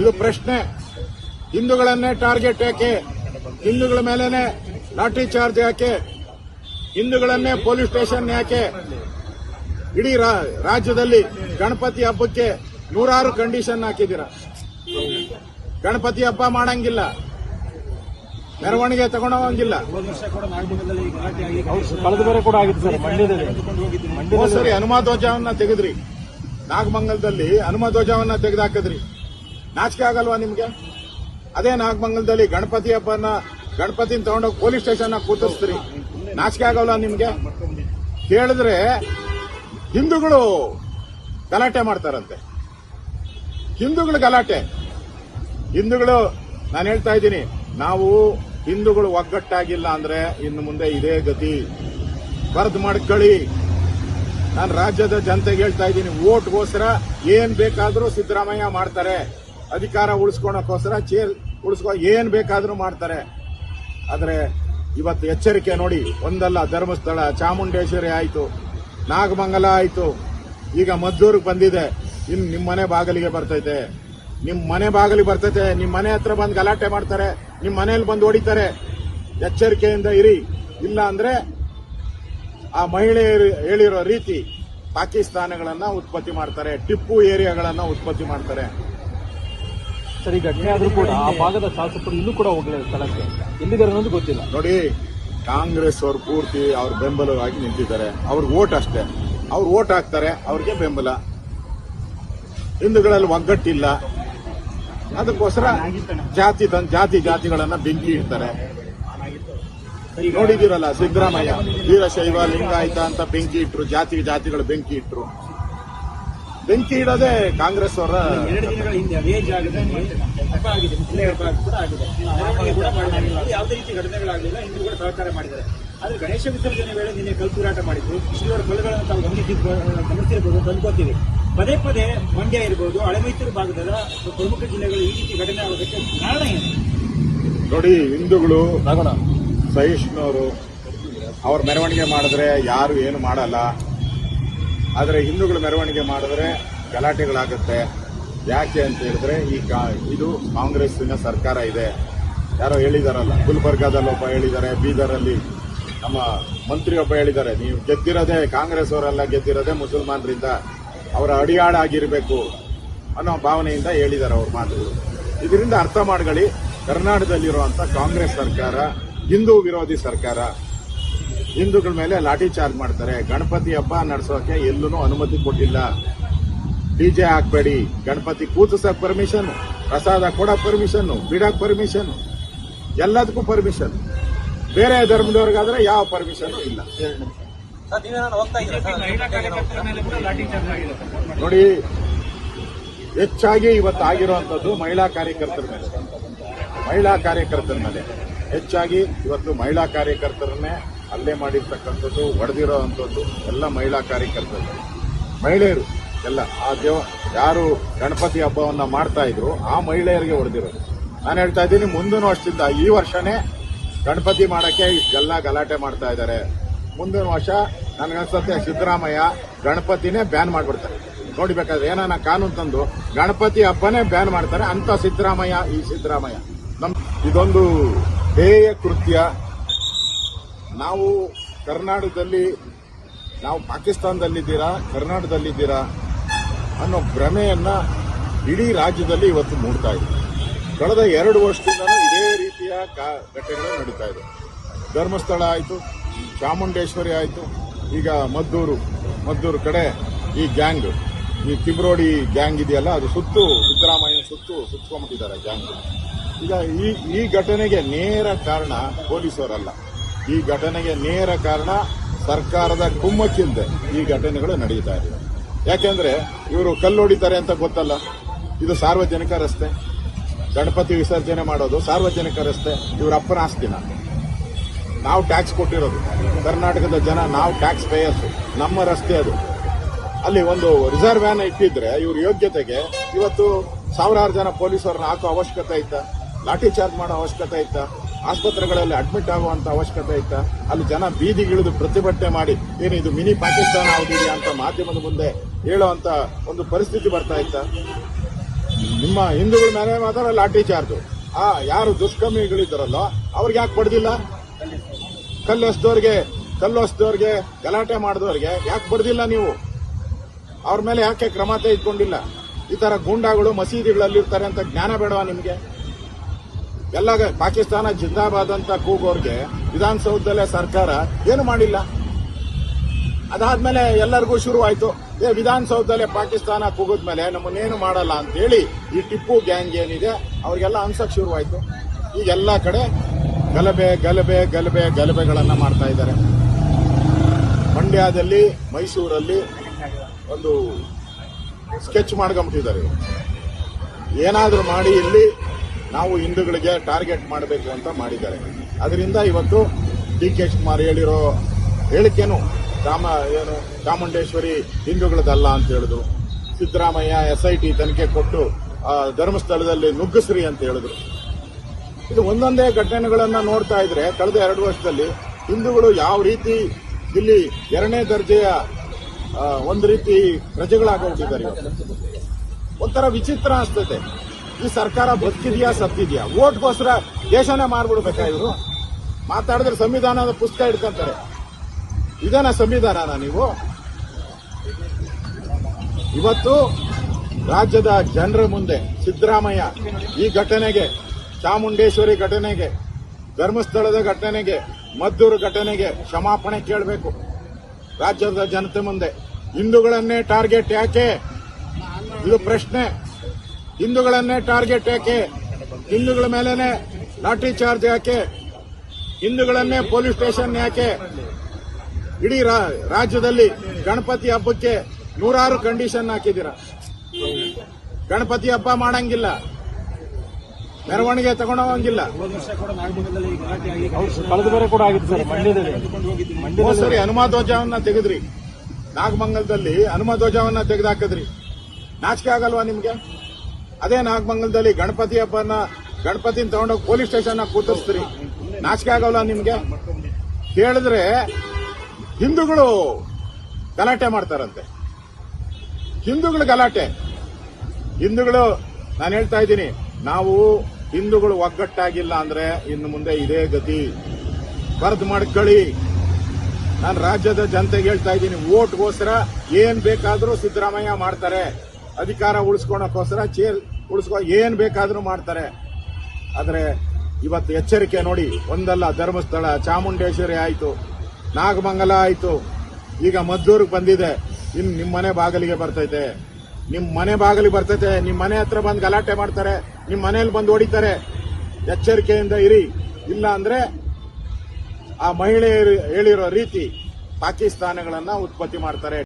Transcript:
ಇದು ಪ್ರಶ್ನೆ. ಹಿಂದೂಗಳನ್ನೇ ಟಾರ್ಗೆಟ್ ಯಾಕೆ? ಹಿಂದೂಗಳ ಮೇಲೇನೆ ಲಾಟ್ರಿ ಚಾರ್ಜ್ ಯಾಕೆ? ಹಿಂದೂಗಳನ್ನೇ ಪೊಲೀಸ್ ಸ್ಟೇಷನ್ ಯಾಕೆ? ಇಡೀ ರಾಜ್ಯದಲ್ಲಿ ಗಣಪತಿ ಹಬ್ಬಕ್ಕೆ ನೂರಾರು ಕಂಡೀಷನ್ ಹಾಕಿದ್ದೀರಾ. ಗಣಪತಿ ಹಬ್ಬ ಮಾಡಂಗಿಲ್ಲ. ಮೆರವಣಿಗೆ ಆಗಿತ್ತು ಸರ್ ಹನುಮ ತೆಗೆದ್ರಿ. ನಾಗಮಂಗಲದಲ್ಲಿ ಹನುಮ ಧ್ವಜವನ್ನ ತೆಗೆದಾಕಿದ್ರಿ. ನಾಚಿಕೆ ಆಗಲ್ವಾ ನಿಮ್ಗೆ? ಅದೇ ನಾಗಮಂಗಲದಲ್ಲಿ ಗಣಪತಿ ಹಬ್ಬನ, ಗಣಪತಿನ ತಗೊಂಡೋಗಿ ಪೊಲೀಸ್ ಸ್ಟೇಷನ್ ಕೂತಿಸ್ತೀರಿ. ನಾಚಿಕೆ ಆಗಲ್ವಾ ನಿಮ್ಗೆ? ಕೇಳಿದ್ರೆ ಹಿಂದೂಗಳು ಗಲಾಟೆ ಮಾಡ್ತಾರಂತೆ. ಹಿಂದೂಗಳು ಗಲಾಟೆ. ಹಿಂದೂಗಳು, ನಾನು ಹೇಳ್ತಾ ಇದ್ದೀನಿ, ನಾವು ಹಿಂದೂಗಳು ಒಗ್ಗಟ್ಟಾಗಿಲ್ಲ ಅಂದ್ರೆ ಇನ್ನು ಮುಂದೆ ಇದೇ ಗತಿ. ಬರ್ದು ಮಾಡ್ಕೊಳ್ಳಿ. ನಾನು ರಾಜ್ಯದ ಜನತೆಗೆ ಹೇಳ್ತಾ ಇದ್ದೀನಿ, ಓಟ್ಗೋಸ್ಕರ ಏನ್ ಬೇಕಾದರೂ ಸಿದ್ದರಾಮಯ್ಯ ಮಾಡ್ತಾರೆ. ಅಧಿಕಾರ ಉಳಿಸ್ಕೊಳಕ್ಕೋಸ್ಕರ ಚೇರ್ ಉಳಿಸ್ಕೊ, ಏನು ಬೇಕಾದರೂ ಮಾಡ್ತಾರೆ. ಆದರೆ ಇವತ್ತು ಎಚ್ಚರಿಕೆ ನೋಡಿ, ಒಂದಲ್ಲ ಧರ್ಮಸ್ಥಳ, ಚಾಮುಂಡೇಶ್ವರಿ ಆಯಿತು, ನಾಗಮಂಗಲ ಆಯಿತು, ಈಗ ಮದ್ದೂರಿಗೆ ಬಂದಿದೆ. ಇನ್ನು ನಿಮ್ಮ ಮನೆ ಬಾಗಿಲಿಗೆ ಬರ್ತೈತೆ. ನಿಮ್ಮ ಮನೆ ಬಾಗಿಲಿಗೆ ಬರ್ತೈತೆ. ನಿಮ್ಮ ಮನೆ ಹತ್ರ ಬಂದು ಗಲಾಟೆ ಮಾಡ್ತಾರೆ. ನಿಮ್ಮ ಮನೇಲಿ ಬಂದು ಹೊಡಿತಾರೆ. ಎಚ್ಚರಿಕೆಯಿಂದ ಇರಿ. ಇಲ್ಲ ಅಂದ್ರೆ ಆ ಮಹಿಳೆಯರು ಹೇಳಿರೋ ರೀತಿ ಪಾಕಿಸ್ತಾನಗಳನ್ನು ಉತ್ಪತ್ತಿ ಮಾಡ್ತಾರೆ, ಟಿಪ್ಪು ಏರಿಯಾಗಳನ್ನು ಉತ್ಪತ್ತಿ ಮಾಡ್ತಾರೆ. ಸರ್, ಘಟನೆ ಆದ್ರೂ ಕೂಡ ಆ ಭಾಗದ ಶಾಸಕರು ಇನ್ನೂ ಕೂಡ ಹೋಗಲಿಲ್ಲ ಸ್ಥಳಕ್ಕೆ. ಎಲ್ಲಿದ್ದಾರೆ ಅನ್ನೋದು ಗೊತ್ತಿಲ್ಲ. ನೋಡಿ, ಕಾಂಗ್ರೆಸ್ ಅವರು ಪೂರ್ತಿ ಅವ್ರ ಬೆಂಬಲವಾಗಿ ನಿಂತಿದ್ದಾರೆ. ಅವ್ರಿಗೆ ಓಟ್ ಅಷ್ಟೇ. ಅವ್ರು ಓಟ್ ಹಾಕ್ತಾರೆ, ಅವ್ರಿಗೆ ಬೆಂಬಲ. ಹಿಂದೂಗಳಲ್ಲಿ ಒಗ್ಗಟ್ಟಿಲ್ಲ. ಅದಕ್ಕೋಸ್ಕರ ಜಾತಿ ತನ್ ಜಾತಿ ಜಾತಿಗಳನ್ನ ಬೆಂಕಿ ಇಡ್ತಾರೆ. ನೋಡಿದಿರಲ್ಲ ಸಿದ್ದರಾಮಯ್ಯ, ವೀರಶೈವ, ಲಿಂಗಾಯಿತ ಅಂತ ಬೆಂಕಿ ಇಟ್ರು, ಜಾತಿ ಜಾತಿಗಳು ಬೆಂಕಿ ಇಟ್ರು. ಬೆಂಕಿ ಇಡದೆ ಕಾಂಗ್ರೆಸ್ ಅವರ ಎರಡು ದಿನಗಳ ಹಿಂದೆ ಅದೇ ಜಾಗದಲ್ಲಿ ಹಬ್ಬ ಆಗಿದೆ. ಕೂಡ ಆಗಿದೆ. ಕೂಡ ಮಾಡಲಾಗಿಲ್ಲ. ಯಾವುದೇ ರೀತಿ ಘಟನೆಗಳಾಗಲಿಲ್ಲ ಕೂಡ ಸಹಕಾರ ಮಾಡಿದ್ದಾರೆ. ಆದರೆ ಗಣೇಶ ವಿಸರ್ಜನೆ ವೇಳೆ ನಿನ್ನೆ ಕಲ್ತೂರಾಟ ಮಾಡಿದ್ರು. ಇಷ್ಟರ ಕಲ್ಲುಗಳನ್ನು ತಾವು ಗಮನಿಸಿ ಗಮನಿಸಿರ್ಬೋದು ತಂದ್ಕೋತೀವಿ ಪದೇ ಪದೇ ಮಂಡ್ಯ ಇರ್ಬೋದು ಹಳೆಮೈಸೂರು ಭಾಗದ ಪ್ರಮುಖ ಜಿಲ್ಲೆಗಳು ಈ ರೀತಿ ಘಟನೆ ಆಗೋದಕ್ಕೆ ಕಾರಣ ಏನು? ನೋಡಿ ಹಿಂದೂಗಳು ಸಹಿಷ್ಣುವರು. ಅವ್ರ ಮೆರವಣಿಗೆ ಮಾಡಿದ್ರೆ ಯಾರು ಏನು ಮಾಡಲ್ಲ. ಆದರೆ ಹಿಂದೂಗಳು ಮೆರವಣಿಗೆ ಮಾಡಿದ್ರೆ ಗಲಾಟೆಗಳಾಗುತ್ತೆ. ಯಾಕೆ ಅಂತ ಹೇಳಿದ್ರೆ ಈ ಕಾ- ಇದು ಕಾಂಗ್ರೆಸ್ಸಿನ ಸರ್ಕಾರ ಇದೆ. ಯಾರೋ ಹೇಳಿದಾರಲ್ಲ, ಗುಲ್ಬರ್ಗಾದಲ್ಲಿ ಒಬ್ಬ ಹೇಳಿದ್ದಾರೆ ಬೀದರಲ್ಲಿ ನಮ್ಮ ಮಂತ್ರಿ ಒಬ್ಬ ಹೇಳಿದ್ದಾರೆ ನೀವು ಗೆದ್ದಿರೋದೇ ಕಾಂಗ್ರೆಸ್ ಅವರೆಲ್ಲ ಗೆದ್ದಿರೋದೇ ಮುಸಲ್ಮಾನರಿಂದ. ಅವರ ಅಡಿಯಾಳ ಆಗಿರಬೇಕು ಅನ್ನೋ ಭಾವನೆಯಿಂದ ಹೇಳಿದ್ದಾರೆ ಅವ್ರ ಮಾತುಗಳು. ಇದರಿಂದ ಅರ್ಥ ಮಾಡ್ಕೊಳ್ಳಿ, ಕರ್ನಾಟಕದಲ್ಲಿರುವಂಥ ಕಾಂಗ್ರೆಸ್ ಸರ್ಕಾರ, ಹಿಂದೂ ವಿರೋಧಿ ಸರ್ಕಾರ ಹಿಂದೂಗಳ ಮೇಲೆ ಲಾಠಿ ಚಾರ್ಜ್ ಮಾಡ್ತಾರೆ. ಗಣಪತಿ ಹಬ್ಬ ನಡೆಸೋಕೆ ಎಲ್ಲೂ ಅನುಮತಿ ಕೊಟ್ಟಿಲ್ಲ. ಡಿಜೆ ಹಾಕ್ಬೇಡಿ. ಗಣಪತಿ ಕೂತಿಸೋಕೆ ಪರ್ಮಿಷನ್ ಪ್ರಸಾದ ಕೊಡೋ ಪರ್ಮಿಷನ್ ಬಿಡಕ್ ಪರ್ಮಿಷನ್ ಎಲ್ಲದಕ್ಕೂ ಪರ್ಮಿಷನ್ ಬೇರೆ ಧರ್ಮದವ್ರಿಗಾದ್ರೆ ಯಾವ ಪರ್ಮಿಷನ್ ಇಲ್ಲ. ನೋಡಿ, ಹೆಚ್ಚಾಗಿ ಇವತ್ತು ಆಗಿರುವಂತದ್ದು ಮಹಿಳಾ ಕಾರ್ಯಕರ್ತರ ಮೇಲೆ. ಮಹಿಳಾ ಕಾರ್ಯಕರ್ತರ ಮೇಲೆ. ಹೆಚ್ಚಾಗಿ ಇವತ್ತು ಮಹಿಳಾ ಕಾರ್ಯಕರ್ತರನ್ನೇ ಹಲ್ಲೆ ಮಾಡಿರ್ತಕ್ಕಂಥದ್ದು, ಹೊಡೆದಿರೋ ಅಂಥದ್ದು ಎಲ್ಲ ಮಹಿಳಾ ಕಾರ್ಯಕರ್ತರು. ಮಹಿಳೆಯರು ಎಲ್ಲ, ಆ ದೇವ, ಯಾರು ಗಣಪತಿ ಹಬ್ಬವನ್ನ ಮಾಡ್ತಾ ಇದ್ರು, ಆ ಮಹಿಳೆಯರಿಗೆ ಹೊಡೆದಿರೋದು. ನಾನು ಹೇಳ್ತಾ ಇದ್ದೀನಿ, ಮುಂದಿನ ವರ್ಷದಿಂದ, ಈ ವರ್ಷನೇ ಗಣಪತಿ ಮಾಡಕ್ಕೆ ಇಷ್ಟೆಲ್ಲ ಗಲಾಟೆ ಮಾಡ್ತಾ ಇದ್ದಾರೆ. ಮುಂದಿನ ವರ್ಷ ನನಗನ್ಸುತ್ತೆ, ಸಿದ್ದರಾಮಯ್ಯ ಗಣಪತಿನೇ ಬ್ಯಾನ್ ಮಾಡಿಬಿಡ್ತಾರೆ. ನೋಡಿಬೇಕಾದ್ರೆ ಏನಾನ ಕಾನೂನು ತಂದು ಗಣಪತಿ ಹಬ್ಬನೇ ಬ್ಯಾನ್ ಮಾಡ್ತಾರೆ, ಅಂತ ಸಿದ್ದರಾಮಯ್ಯ, ಈ ಸಿದ್ದರಾಮಯ್ಯ. ನಮ್ ಇದೊಂದು ಹೇಯ ಕೃತ್ಯ. ನಾವು ಕರ್ನಾಟಕದಲ್ಲಿ, ನಾವು ಪಾಕಿಸ್ತಾನದಲ್ಲಿದ್ದೀರಾ, ಕರ್ನಾಟಕದಲ್ಲಿದ್ದೀರಾ ಅನ್ನೋ ಭ್ರಮೆಯನ್ನ ಇಡೀ ರಾಜ್ಯದಲ್ಲಿ ಇವತ್ತು ಮೂಡ್ತಾ ಇದೆ. ಕಳೆದ ಎರಡು ವರ್ಷದಿಂದ ಇದೇ ರೀತಿಯ ಘಟನೆಗಳು ನಡೀತಾ ಇದೆ. ಧರ್ಮಸ್ಥಳ ಆಯಿತು, ಚಾಮುಂಡೇಶ್ವರಿ ಆಯಿತು, ಈಗ ಮದ್ದೂರು ಮದ್ದೂರು ಕಡೆ ಈ ಗ್ಯಾಂಗ್, ಈ ಕಿಬ್ರೋಡಿ ಗ್ಯಾಂಗ್ ಇದೆಯಲ್ಲ, ಅದು ಸುತ್ತು, ಸಿದ್ದರಾಮಯ್ಯ ಸುತ್ತು ಸುತ್ಕೊಂಡ್ಬಿಟ್ಟಿದ್ದಾರೆ ಗ್ಯಾಂಗ್. ಈಗ ಈ ಈ ಘಟನೆಗೆ ನೇರ ಕಾರಣ ಪೊಲೀಸರಲ್ಲ ಈ ಘಟನೆಗೆ ನೇರ ಕಾರಣ ಸರ್ಕಾರದ ಕುಮ್ಮಕ್ಕಿಂದ ಈ ಘಟನೆಗಳು ನಡೀತಾ ಇದೆ. ಯಾಕೆಂದ್ರೆ ಇವರು ಕಲ್ಲು ಹೊಡಿತಾರೆ ಅಂತ ಗೊತ್ತಲ್ಲ. ಇದು ಸಾರ್ವಜನಿಕ ರಸ್ತೆ. ಗಣಪತಿ ವಿಸರ್ಜನೆ ಮಾಡೋದು ಸಾರ್ವಜನಿಕ ರಸ್ತೆ. ಇವರ ಅಪ್ಪನ ಆಸ್ತಿನ. ನಾವು ಟ್ಯಾಕ್ಸ್ ಕೊಟ್ಟಿರೋದು. ಕರ್ನಾಟಕದ ಜನ ನಾವು ಟ್ಯಾಕ್ಸ್ ಪೇಯರ್ಸ್. ನಮ್ಮ ರಸ್ತೆ ಅದು. ಅಲ್ಲಿ ಒಂದು ರಿಸರ್ವ್ ವ್ಯಾನ್ ಇಟ್ಟಿದ್ರೆ ಇವ್ರ ಯೋಗ್ಯತೆಗೆ ಇವತ್ತು ಸಾವಿರಾರು ಜನ ಪೊಲೀಸರನ್ನ ಹಾಕೋ ಅವಶ್ಯಕತೆ ಐತಾ ಲಾಠಿ ಚಾರ್ಜ್ ಮಾಡೋ ಅವಶ್ಯಕತೆ ಐತಾ ಆಸ್ಪತ್ರೆಗಳಲ್ಲಿ ಅಡ್ಮಿಟ್ ಆಗುವಂತ ಅವಶ್ಯಕತೆ ಇತ್ತ? ಅಲ್ಲಿ ಜನ ಬೀದಿಗಿಳಿದು ಪ್ರತಿಭಟನೆ ಮಾಡಿ, ಏನು ಇದು ಮಿನಿ ಪಾಕಿಸ್ತಾನ ಆಗಿದೆ ಅಂತ ಮಾಧ್ಯಮದ ಮುಂದೆ ಹೇಳುವಂತ ಒಂದು ಪರಿಸ್ಥಿತಿ ಬರ್ತಾ ಇತ್ತ? ನಿಮ್ಮ ಹಿಂದೂಗಳ ಮೇಲೆ ಮಾತ್ರ ಲಾಠಿ ಚಾರ್ಜ್. ಆ, ಯಾರು ದುಷ್ಕರ್ಮಿಗಳಿದ್ದಾರಲ್ಲ, ಅವ್ರಿಗೆ ಯಾಕೆ ಬಡ್ದಿಲ್ಲ? ಕಲ್ಲು ಕಲ್ಲೊಸ್ದವ್ರಿಗೆ ಕಲ್ಲು ಎಸ್ದವ್ರಿಗೆ ಗಲಾಟೆ ಮಾಡಿದವ್ರಿಗೆ ಯಾಕೆ ಬಡ್ದಿಲ್ಲ ನೀವು? ಅವ್ರ ಮೇಲೆ ಯಾಕೆ ಕ್ರಮ ತೆಗೆದುಕೊಂಡಿಲ್ಲ? ಈ ತರ ಗೂಂಡಾಗಳು ಮಸೀದಿಗಳಲ್ಲಿರ್ತಾರೆ ಅಂತ ಜ್ಞಾನ ಬೇಡವಾ ನಿಮ್ಗೆ? ಎಲ್ಲ ಪಾಕಿಸ್ತಾನ ಜಿಂದಾಬಾದ್ ಅಂತ ಕೂಗೋರ್ಗೆ ವಿಧಾನಸೌಧದಲ್ಲೇ ಸರ್ಕಾರ ಏನು ಮಾಡಿಲ್ಲ? ಅದಾದ್ಮೇಲೆ ಎಲ್ಲರಿಗೂ ಶುರುವಾಯ್ತು. ಏ, ವಿಧಾನಸೌಧದಲ್ಲೇ ಪಾಕಿಸ್ತಾನ ಕೂಗಿದ್ಮೇಲೆ ನಮ್ಮನ್ನೇನು ಮಾಡಲ್ಲ ಅಂತ ಹೇಳಿ ಈ ಟಿಪ್ಪು ಗ್ಯಾಂಗ್ ಏನಿದೆ, ಅವ್ರಿಗೆಲ್ಲ ಅನ್ಸಕ್ ಶುರುವಾಯ್ತು. ಈಗ ಎಲ್ಲ ಕಡೆ ಗಲಭೆ ಗಲಭೆ ಗಲಭೆ, ಗಲಭೆಗಳನ್ನ ಮಾಡ್ತಾ ಇದ್ದಾರೆ. ಮಂಡ್ಯದಲ್ಲಿ, ಮೈಸೂರಲ್ಲಿ ಒಂದು ಸ್ಕೆಚ್ ಮಾಡ್ಕೊಂಬಿಟ್ಟಿದ್ದಾರೆ. ಏನಾದ್ರೂ ಮಾಡಿ ಇಲ್ಲಿ ನಾವು ಹಿಂದೂಗಳಿಗೆ ಟಾರ್ಗೆಟ್ ಮಾಡಬೇಕು ಅಂತ ಮಾಡಿದ್ದಾರೆ. ಅದರಿಂದ ಇವತ್ತು ಡಿ ಕೆ ಶಿವಕುಮಾರ್ ಹೇಳಿರೋ ಹೇಳಿಕೆನು ರಾಮ, ಏನು, ಚಾಮುಂಡೇಶ್ವರಿ ಹಿಂದೂಗಳದಲ್ಲ ಅಂತ ಹೇಳಿದ್ರು. ಸಿದ್ದರಾಮಯ್ಯ ಎಸ್ ಐ ಟಿ ತನಿಖೆ ಕೊಟ್ಟು ಧರ್ಮಸ್ಥಳದಲ್ಲಿ ನುಗ್ಗಿಸ್ರಿ ಅಂತ ಹೇಳಿದ್ರು. ಇದು ಒಂದೊಂದೇ ಘಟನೆಗಳನ್ನು ನೋಡ್ತಾ ಇದ್ರೆ ಕಳೆದ ಎರಡು ವರ್ಷದಲ್ಲಿ ಹಿಂದೂಗಳು ಯಾವ ರೀತಿ ಇಲ್ಲಿ ಎರಡನೇ ದರ್ಜೆಯ ಒಂದು ರೀತಿ ಪ್ರಜೆಗಳಾಗೋಗ್ಬಿಟ್ಟಿದ್ದಾರೆ ಇವತ್ತು. ಒಂಥರ ವಿಚಿತ್ರ ಅನ್ಸ್ತದೆ ಈ ಸರ್ಕಾರ ಬದುಕಿದ್ಯಾ, ಸತ್ತಿದ್ಯಾ? ಓಟ್ಗೋಸ್ಕರ ದೇಶನೇ ಮಾಡ್ಬಿಡ್ಬೇಕಾ ಇವರು? ಮಾತಾಡಿದ್ರೆ ಸಂವಿಧಾನದ ಪುಸ್ತಕ ಇಟ್ಕೊಂತಾರೆ ಇದನ್ನ ಸಂವಿಧಾನನ ನೀವು? ಇವತ್ತು ರಾಜ್ಯದ ಜನರ ಮುಂದೆ ಸಿದ್ದರಾಮಯ್ಯ ಈ ಘಟನೆಗೆ, ಚಾಮುಂಡೇಶ್ವರಿ ಘಟನೆಗೆ, ಧರ್ಮಸ್ಥಳದ ಘಟನೆಗೆ, ಮದ್ದೂರು ಘಟನೆಗೆ ಕ್ಷಮಾಪಣೆ ಕೇಳಬೇಕು. ರಾಜ್ಯದ ಜನತೆ ಮುಂದೆ. ಹಿಂದೂಗಳನ್ನೇ ಟಾರ್ಗೆಟ್ ಯಾಕೆ? ಇದು ಪ್ರಶ್ನೆ. ಹಿಂದೂಗಳನ್ನೇ ಟಾರ್ಗೆಟ್ ಯಾಕೆ? ಹಿಂದೂಗಳ ಮೇಲೇನೆ ಲಾಟ್ರಿ ಚಾರ್ಜ್ ಯಾಕೆ? ಹಿಂದೂಗಳನ್ನೇ ಪೊಲೀಸ್ ಸ್ಟೇಷನ್ ಯಾಕೆ? ಇಡೀ ರಾಜ್ಯದಲ್ಲಿ ಗಣಪತಿ ಹಬ್ಬಕ್ಕೆ ನೂರಾರು ಕಂಡೀಷನ್ ಹಾಕಿದ್ದೀರಾ? ಗಣಪತಿ ಹಬ್ಬ ಮಾಡಂಗಿಲ್ಲ. ಮೆರವಣಿಗೆ ತಗೊಂಡೋಗಂಗಿಲ್ಲ. ಸರಿ ಹನುಮ ಧ್ವಜವನ್ನ ತೆಗೆದ್ರಿ. ನಾಗಮಂಗಲದಲ್ಲಿ ಹನುಮ ಧ್ವಜವನ್ನ ತೆಗೆದಾಕದ್ರಿ. ನಾಚಿಕೆ ಆಗಲ್ವಾ ನಿಮ್ಗೆ? ಅದೇ ನಾಗಮಂಗಲದಲ್ಲಿ ಗಣಪತಿ ಹಬ್ಬನ ಗಣಪತಿನ ತಗೊಂಡೋಗಿ ಪೊಲೀಸ್ ಸ್ಟೇಷನ್ ಕೂತಿಸ್ತೀರಿ ನಾಚಿಕೆ ಆಗೋಲ್ಲ ನಿಮ್ಗೆ? ಕೇಳಿದ್ರೆ ಹಿಂದೂಗಳು ಗಲಾಟೆ ಮಾಡ್ತಾರಂತೆ. ಹಿಂದೂಗಳು ಗಲಾಟೆ. ಹಿಂದೂಗಳು, ನಾನು ಹೇಳ್ತಾ ಇದ್ದೀನಿ, ನಾವು ಹಿಂದೂಗಳು ಒಗ್ಗಟ್ಟಾಗಿಲ್ಲ ಅಂದ್ರೆ ಇನ್ನು ಮುಂದೆ ಇದೇ ಗತಿ. ಬರೆದು ಮಾಡ್ಕೊಳ್ಳಿ ನಾನು ರಾಜ್ಯದ ಜನತೆಗೆ ಹೇಳ್ತಾ ಇದ್ದೀನಿ ಓಟ್ಗೋಸ್ಕರ ಏನ್ ಬೇಕಾದರೂ ಸಿದ್ದರಾಮಯ್ಯ ಮಾಡ್ತಾರೆ. ಅಧಿಕಾರ ಉಳಿಸ್ಕೊಳಕೋಸ್ಕರ ಚೇರ್ ಉಳಿಸ್ಕೊ, ಏನು ಬೇಕಾದರೂ ಮಾಡ್ತಾರೆ. ಆದರೆ ಇವತ್ತು ಎಚ್ಚರಿಕೆ ನೋಡಿ, ಒಂದಲ್ಲ ಧರ್ಮಸ್ಥಳ, ಚಾಮುಂಡೇಶ್ವರಿ ಆಯಿತು, ನಾಗಮಂಗಲ ಆಯಿತು. ಈಗ ಮದ್ದೂರಿಗೆ ಬಂದಿದೆ, ಇನ್ ನಿಮ್ಮ ಮನೆ ಬಾಗಿಲಿಗೆ ಬರ್ತೈತೆ. ನಿಮ್ಮ ಮನೆ ಬಾಗಿಲಿಗೆ ಬರ್ತೈತೆ ನಿಮ್ಮ ಮನೆ ಹತ್ರ ಬಂದು ಗಲಾಟೆ ಮಾಡ್ತಾರೆ ನಿಮ್ಮ ಮನೇಲಿ ಬಂದು ಹೊಡಿತಾರೆ. ಎಚ್ಚರಿಕೆಯಿಂದ ಇರಿ. ಇಲ್ಲ ಅಂದ್ರೆ ಆ ಮಹಿಳೆಯರು ಹೇಳಿರೋ ರೀತಿ ಪಾಕಿಸ್ತಾನಗಳನ್ನು ಉತ್ಪತ್ತಿ ಮಾಡ್ತಾರೆ.